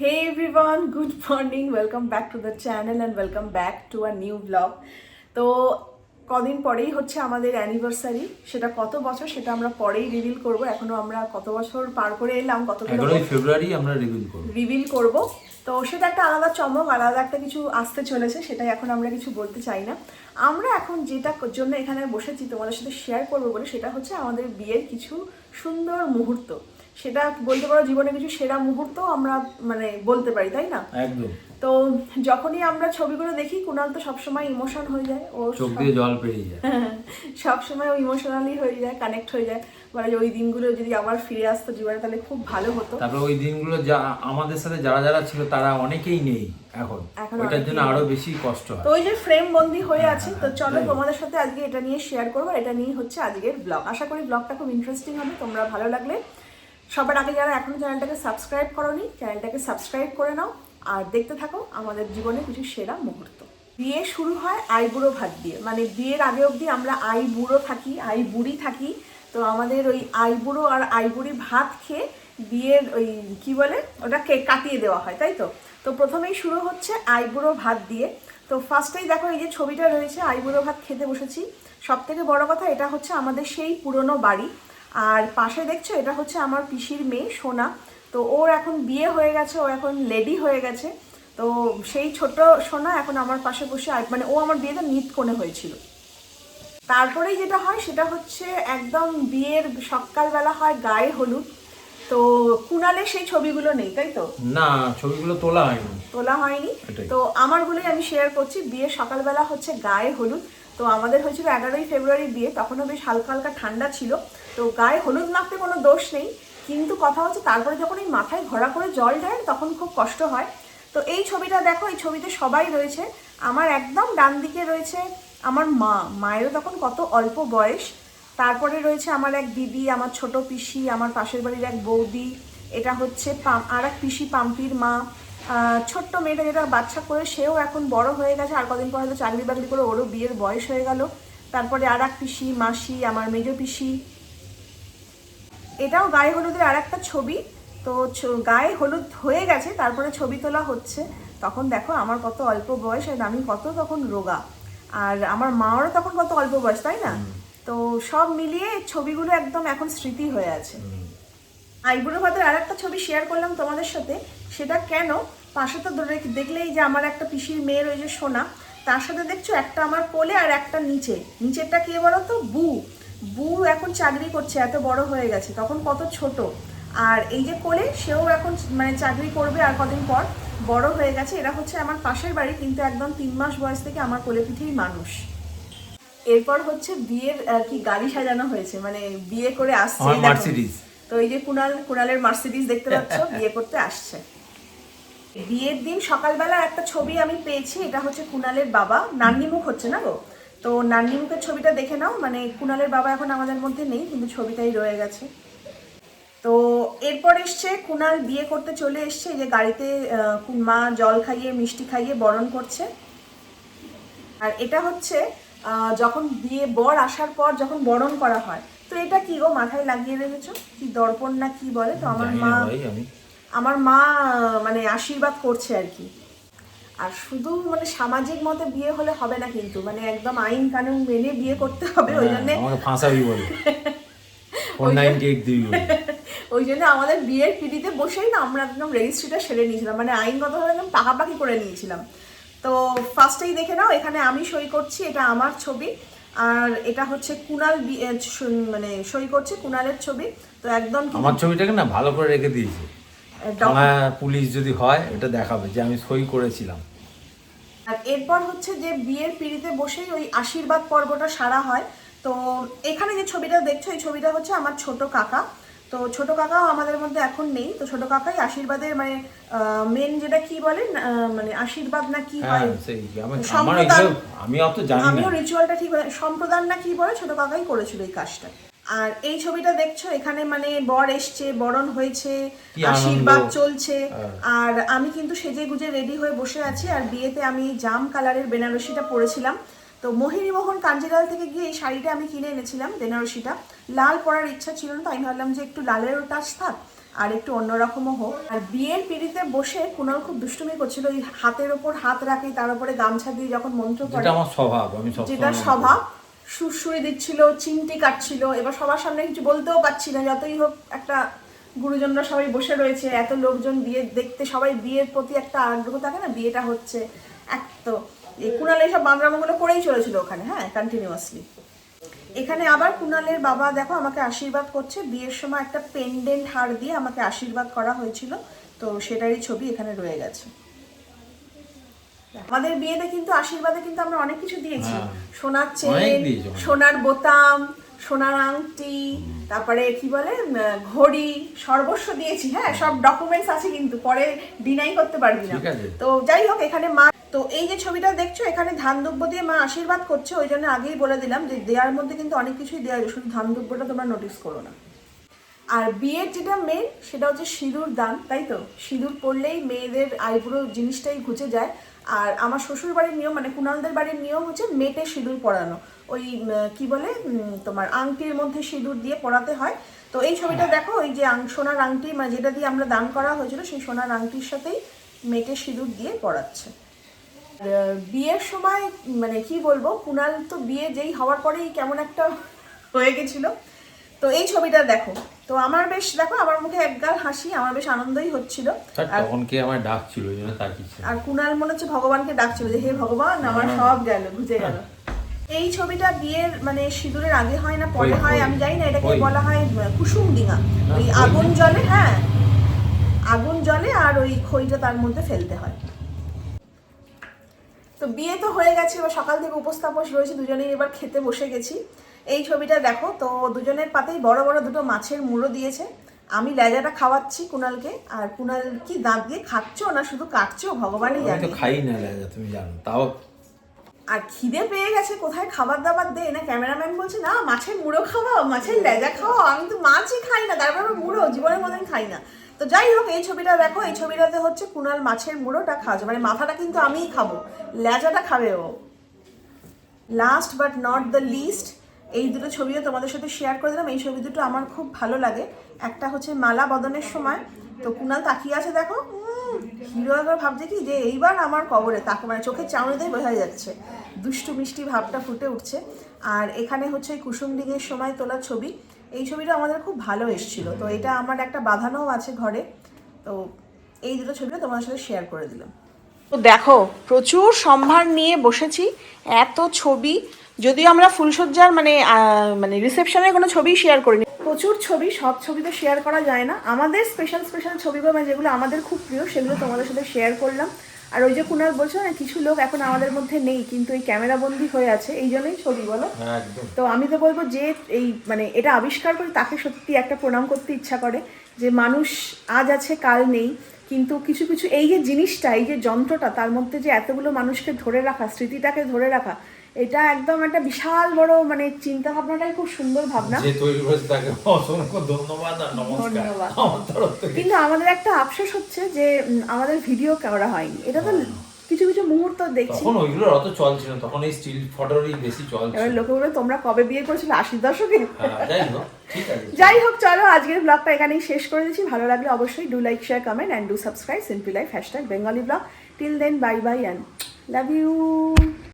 Hey everyone, good morning. Welcome back to the channel and welcome back to a new vlog. তো কদিন পরেই হচ্ছে আমাদের anniversary সেটা কত বছর সেটা আমরা পরেই রিভিল করব। এখনও আমরা কত বছর পার করে এলাম কত ফেব্রুয়ারি আমরা রিভিল করব। রিভিল করব। তো সেটা একটা আলাদা চমক আলাদা একটা কিছু আসতে চলেছে সেটাই এখন আমরা কিছু বলতে চাই না। আমরা এখন যেটা জন্য এখানে বসেছি তোমাদের সাথে শেয়ার করব বলে সেটা হচ্ছে আমাদের বিয়ের কিছু সুন্দর মুহূর্ত। সেটা বলতে পারো জীবনে কিছু সেরা মুহূর্ত আমরা মানে বলতে পারি তাই না? একদম। তো যখনই আমরা ছবিগুলো দেখি কুণাল তো সবসময় ইমোশন হয়ে যায় ও চোখ দিয়ে জল পেরিয়ে যায়। সবসময় ও ইমোশনালি হয়ে যায় কানেক্ট হয়ে যায়। বলে ওই দিনগুলো যদি আবার ফিরে আসতো জীবনে তাহলে খুব ভালো হতো। তারপরে ওই দিনগুলো যা আমাদের সাথে যারা যারা ছিল তারা অনেকেই নেই এখন। ওইটার জন্য আরও বেশি কষ্ট হয়। তো ওই যে ফ্রেম বন্দি হয়ে আছে তো চলো তোমাদের সাথে আজকে এটা নিয়ে শেয়ার করব এটা নিয়ে হচ্ছে আজকের ব্লগ আশা করি ব্লগটা খুব ইন্টারেস্টিং হবে তোমরা ভালো লাগলে। সবার আগে যারা এখনও চ্যানেলটাকে সাবস্ক্রাইব করোনি, চ্যানেলটাকে সাবস্ক্রাইব করে নাও। আর দেখতে থাকো আমাদের জীবনে কিছু সেরা মুহূর্ত। বিয়ে শুরু হয় আইবুড়ো ভাত দিয়ে। মানে বিয়ের আগে অবধি আমরা আই বুড়ো থাকি, আই বুড়ি থাকি। তো আমাদের ওই আইবুড়ো আর আইবুড়ি ভাত খেয়ে বিয়ের ওই কি বলে? ওটাকে কাটিয়ে দেওয়া হয়, তাই তো? তো প্রথমেই শুরু হচ্ছে আইবুড়ো ভাত দিয়ে। তো ফার্স্টেই দেখো এই যে ছবিটা রয়েছে আইবুড়ো ভাত খেতে বসেছি। সব থেকে বড় কথা এটা হচ্ছে আমাদের সেই পুরনো বাড়ি। আর পাশে দেখছ এটা হচ্ছে আমার পিসির মেয়ে সোনা। তো ওর এখন বিয়ে হয়ে গেছে ও এখন লেডি হয়ে গেছে। তো সেই ছোট সোনা এখন আমার পাশে বসে মানে ও আমার বিয়েতে নিত কোণে হয়েছিল। তারপরেই যেটা হয় সেটা হচ্ছে একদম বিয়ের সকালবেলা হয় গায়ে হলুদ। তো কুনালে সেই ছবিগুলো নেই তাই তো? না ছবিগুলো তোলা হয়নি। তোলা হয়নি। তো আমারগুলোই আমি শেয়ার করছি বিয়ে সকালবেলা হচ্ছে গায়ে হলুদ। তো আমাদের হয়েছিল এগারোই ফেব্রুয়ারি বিয়ে তখনও বেশ হালকা হালকা ঠান্ডা ছিল। তো গায়ে হলুদ মাখতে কোনো দোষ নেই, কিন্তু কথা হচ্ছে তারপরে যখন এই মাথায় ঘোরা করে জল ঢালেন তখন খুব কষ্ট হয়। তো এই ছবিটা দেখো, এই ছবিতে সবাই রয়েছে। আমার একদম ডান দিকে রয়েছে আমার মা। মায়েরও তখন কত অল্প বয়স। তারপরে রয়েছে আমার এক দিদি, আমার ছোট পিসি, আমার পাশের বাড়ির এক বৌদি। এটা হচ্ছে পাম, আর এক পিসি পাম্পির মা। ছোট্ট মেয়েটা যেটা বাচ্চা করে সেও এখন বড় হয়ে গেছে। আর কদিন পর হয়তো চাকরি বাকরি করে ওরও বিয়ের বয়স হয়ে গেল। তারপরে আর এক পিসি, মাসি, আমার মেজো পিসি। এটাও গায়ে হলুদের আর একটা ছবি। তো ছ- গায়ে হলুদ হয়ে গেছে তারপরে ছবি তোলা হচ্ছে। তখন দেখো আমার কত অল্প বয়স আর আমি কত তখন রোগা। আর আমার মাওরও তখন কত অল্প বয়স তাই না? তো সব মিলিয়ে ছবিগুলো একদম এখন স্মৃতি হয়ে আছে। আইবুড়ো ভাতের আর একটা ছবি শেয়ার করলাম তোমাদের সাথে। সেটা কেন? পাশে তো ধরে দেখলেই যে আমার একটা পিসির মেয়ের ওই যে সোনা তার সাথে দেখছ একটা আমার কোলে আর একটা নিচে। নিচেরটা কে বলো তো বু। বু এখন চাকরি করছে এত বড় হয়ে গেছে তখন কত ছোট। আর এই যে কোলে সেও এখন মানে চাকরি করবে আর কদিন পর বড় হয়ে গেছে। এরা হচ্ছে আমার পাশের বাড়ি কিন্তু একদম তিন মাস বয়স থেকে আমার কোলে পিঠেই মানুষ। এরপর হচ্ছে বিয়ের আর কি গাড়ি সাজানো হয়েছে মানে বিয়ে করে আসছে মার্সিডিজ তো এই যে কুনাল কুনালের মার্সিডিজ দেখতে পাচ্ছ বিয়ে করতে আসছে। বিয়ের দিন সকালবেলা একটা ছবি আমি পেয়েছি এটা হচ্ছে কুনালের বাবা। নান্নিমুখ হচ্ছে না গো? তো নান্নিমুখের ছবিটা দেখে নাও। মানে কুনালের বাবা এখন আমাদের মধ্যে নেই কিন্তু ছবিটাই রয়ে গেছে। তো এরপর এসছে কুনাল বিয়ে করতে চলে এসছে যে গাড়িতে মা জল খাইয়ে মিষ্টি খাইয়ে বরণ করছে। আর এটা হচ্ছে আহ, যখন বিয়ে বর আসার পর যখন বরণ করা হয় তো এটা কি গো মাথায় লাগিয়ে রেখেছো? কি দর্পণ না কি বলে? তো আমার মা আমার মা মানে আশীর্বাদ করছে আর কি। আর শুধু মানে সামাজিক মতে বিয়ে হলে হবে না কিন্তু মানে একদম আইন কানুন মেনে বিয়ে করতে হবে ওই জন্য হ্যাঁ, আমাকে ফাঁসাবি বলে। দিবি ওই জন্য আমাদের বিয়ের পিড়িতে বসেই না আমরা একদম রেজিস্ট্রিটা সেরে নিয়েছিলাম মানে আইনগতভাবে একদম পাকাপাকি করে নিয়েছিলাম। তো ফার্স্টেই দেখে নাও এখানে আমি সই করছি এটা আমার ছবি আর এটা হচ্ছে কুনাল মানে সই করছে কুনালের ছবি তো একদম আমার ছবিটাকে না ভালো করে রেখে দিয়েছে। থানা পুলিশ যদি হয় এটা দেখাবে যে আমি সই করেছিলাম। আর এরপর হচ্ছে যে বিয়ের পিড়িতে বসেই ওই আশীর্বাদ পর্বটা সারা হয়। তো এখানে যে ছবিটা দেখছ এই ছবিটা হচ্ছে আমার ছোট কাকা। তো ছোট কাকাও আমাদের মধ্যে এখন নেই। তো ছোট কাকাই আশীর্বাদের মানে মেন যেটা কি বলে মানে আশীর্বাদ না কি হ্যাঁ হয়? সম্প্রদান। অত জানি না। আমিও রিচুয়ালটা ঠিক সম্প্রদান না কি বলে ছোট কাকাই করেছিল এই কাজটা। আর এই ছবিটা দেখছ এখানে মানে বর এসছে বরণ হয়েছে আশীর্বাদ চলছে। হ্যাঁ। আর আমি কিন্তু সেজে গুজে রেডি হয়ে বসে আছি আর বিয়েতে আমি জাম কালারের বেনারসিটা পরেছিলাম। তো মোহিনী মোহন কাঞ্জিলাল থেকে গিয়ে এই শাড়িটা আমি কিনে এনেছিলাম বেনারসিটা। লাল পরার ইচ্ছা ছিল না তো আমি ভাবলাম যে একটু লালেরও টাচ থাক আর একটু অন্যরকমও হোক। আর বিয়ের পিড়িতে বসে কুণাল খুব দুষ্টুমি করছিল ওই হাতের ওপর হাত রাখি তার উপরে গামছা দিয়ে যখন মন্ত্র পড়ে যেটা স্বভাব। সুরসুরি দিচ্ছিল, চিমটি কাটছিল, এবার সবার সামনে কিছু বলতেও পারছি না, যতই হোক একটা গুরুজনরা সবাই বসে রয়েছে, এত লোকজন বিয়ে দেখতে, সবাই বিয়ের প্রতি একটা আগ্রহ থাকে না, বিয়েটা হচ্ছে এক তো কুণাল এইসব বান্দরামগুলো করেই চলেছিল ওখানে হ্যাঁ কন্টিনিউয়াসলি এখানে আবার কুণালের বাবা দেখো আমাকে আশীর্বাদ করছে, বিয়ের সময় একটা পেন্ডেন্ট হার দিয়ে আমাকে আশীর্বাদ করা হয়েছিল, তো সেটারই ছবি এখানে রয়ে গেছে। আমাদের বিয়েতে কিন্তু আশীর্বাদে কিন্তু আমরা অনেক কিছু দিয়েছি। হ্যাঁ। সোনার চেন সোনার বোতাম সোনার আংটি তারপরে কি বলে ঘড়ি সর্বস্ব দিয়েছি। হ্যাঁ সব ডকুমেন্টস আছে কিন্তু পরে ডিনাই করতে পারবি না। তো যাই হোক এখানে মা তো এই যে ছবিটা দেখছ এখানে ধান দুব্য দিয়ে মা আশীর্বাদ করছে ওই জন্য আগেই বলে দিলাম যে দেওয়ার মধ্যে কিন্তু অনেক কিছুই দেওয়া যায় শুধু ধান দুব্যটা তোমরা নোটিস করো না। আর বিয়ের যেটা মেন সেটা হচ্ছে সিঁদুর দান তাই তো? সিঁদুর পরলেই মেয়েদের আইবুড়ো জিনিসটাই ঘুচে যায়। আর আমার শ্বশুর বাড়ির নিয়ম মানে কুণালদের বাড়ির নিয়ম হচ্ছে মেটে সিঁদুর পরানো। ওই কি বলে? তোমার আংটির মধ্যে সিঁদুর দিয়ে পরাতে হয়। তো এই ছবিটা দেখো ওই যে আং- সোনার আংটি মানে যেটা দিয়ে আমরা দান করা হয়েছিল সেই সোনার আংটির সাথেই মেটে সিঁদুর দিয়ে পরাচ্ছে। আহ, বিয়ের সময় মানে কি বলব কুণাল তো বিয়ে যেই হওয়ার পরেই কেমন একটা হয়ে গেছিল। তো এই ছবিটা দেখো। তো আমার বেশ দেখো আমার মুখে একগাল হাসি আমার বেশ আনন্দই হচ্ছিল। আর তখন কে আমার ডাকছিল জন্য তাকিয়েছে আর কুণাল মনে হচ্ছে ভগবানকে ডাকছিল যে হে ভগবান আমার সব গেল ঘুচে গেল। এই ছবিটা বিয়ের মানে সিঁদুরের আগে হয় না পরে হয় আমি জানি না এটাকে বলা হয় কুসুম ডিঙা। ওই ওই। আগুন জলে হ্যাঁ আগুন জলে আর ওই খইটা তার মধ্যে ফেলতে হয়। তো বিয়ে তো হয়ে গেছে এবার সকাল থেকে উপস্থাপন রয়েছে দুজনেই এবার খেতে বসে গেছি। এই ছবিটা দেখো তো দুজনের পাতেই বড় বড় দুটো মাছের মুড়ো দিয়েছে। আমি লেজাটা খাওয়াচ্ছি কুণালকে আর কুণাল কি দাঁত দিয়ে খাচ্ছো না শুধু কাটছো? ভগবানই জানে তো খাই না লেজা তুমি জানো তাও আর খিদে পেয়ে গেছে কোথায় খাবার দাবার দে? না ক্যামেরাম্যান বলছে না মাছের মুড়ো খাওয়াও মাছের লেজা খাওয়াও আমি তো মাছই খাই না তারপর আবার মুড়ো জীবনের মতন খাই না। তো যাই হোক এই ছবিটা দেখো এই ছবিটাতে হচ্ছে কুণাল মাছের মুড়োটা খাওয়া মানে মাথাটা কিন্তু আমিই খাব লেজাটা খাবে ও। Last but not the least এই দুটো ছবিও তোমাদের সাথে শেয়ার করে দিলাম। এই ছবি দুটো আমার খুব ভালো লাগে। একটা হচ্ছে মালা বদনের সময়। তো কুণাল তাকিয়ে আছে, দেখো। হিরো একবার ভাবছে কি যে এইবার আমার কবরে তাকে মানে চোখের চাউনিতেই বোঝা যাচ্ছে। দুষ্টু মিষ্টি ভাবটা ফুটে উঠছে। আর এখানে হচ্ছে কুসুম ডিঙের সময় তোলা ছবি। এই ছবিটা আমাদের খুব ভালো এসেছিল। তো এটা আমার একটা বাঁধানোও আছে ঘরে। তো এই দুটো ছবিটা তোমাদের সাথে শেয়ার করে দিলাম। তো দেখো প্রচুর সম্ভার নিয়ে বসেছি। এত ছবি যদিও আমরা ফুলসজ্জার মানে মানে রিসেপশনের কোনো ছবি শেয়ার করিনি। প্রচুর ছবি সব ছবি তো শেয়ার করা যায় না। আমাদের স্পেশাল স্পেশাল ছবিগুলো মানে যেগুলো আমাদের খুব প্রিয় সেগুলো তোমাদের সাথে শেয়ার করলাম। আর ওই যে কুনাল বলছো না কিছু লোক এখন আমাদের মধ্যে নেই কিন্তু এই ক্যামেরা বন্দি হয়ে আছে। এই জন্যই ছবি বলো। হ্যাঁ তো আমি তো বলব যে এই মানে এটা আবিষ্কার করে তাকে সত্যি একটা প্রণাম করতে ইচ্ছা করে যে মানুষ আজ আছে কাল নেই। কিন্তু কিছু কিছু এই যে জিনিসটা এই যে যন্ত্রটা তার মধ্যে যে এতগুলো মানুষকে ধরে রাখা স্মৃতিটাকে ধরে রাখা এটা একদম একটা বিশাল বড় মানে চিন্তা ভাবনাটাই খুব সুন্দর ভাবনা। যে তৈরি করেছে তাকে অসংখ্য ধন্যবাদ আর নমস্কার। ধন্যবাদ। আমার তরফ থেকে। কিন্তু আমাদের একটা আফসোস হচ্ছে যে আমাদের ভিডিও করা হয়নি। এটা তো কিছু কিছু মুহূর্ত দেখছি। তখন ওইগুলোর অত চল ছিল তখন এই স্টিল ফটোরই বেশি চল ছিল। এবার লোকে বলে তোমরা কবে বিয়ে করেছিলে আশির দশকে? হ্যাঁ যাই হোক যাই হোক চলো আজকের ব্লগটা এখানেই শেষ করে দিচ্ছি। ভালো লাগলে অবশ্যই do like share comment and do subscribe simply life hashtag Bengali blog till then bye bye and love you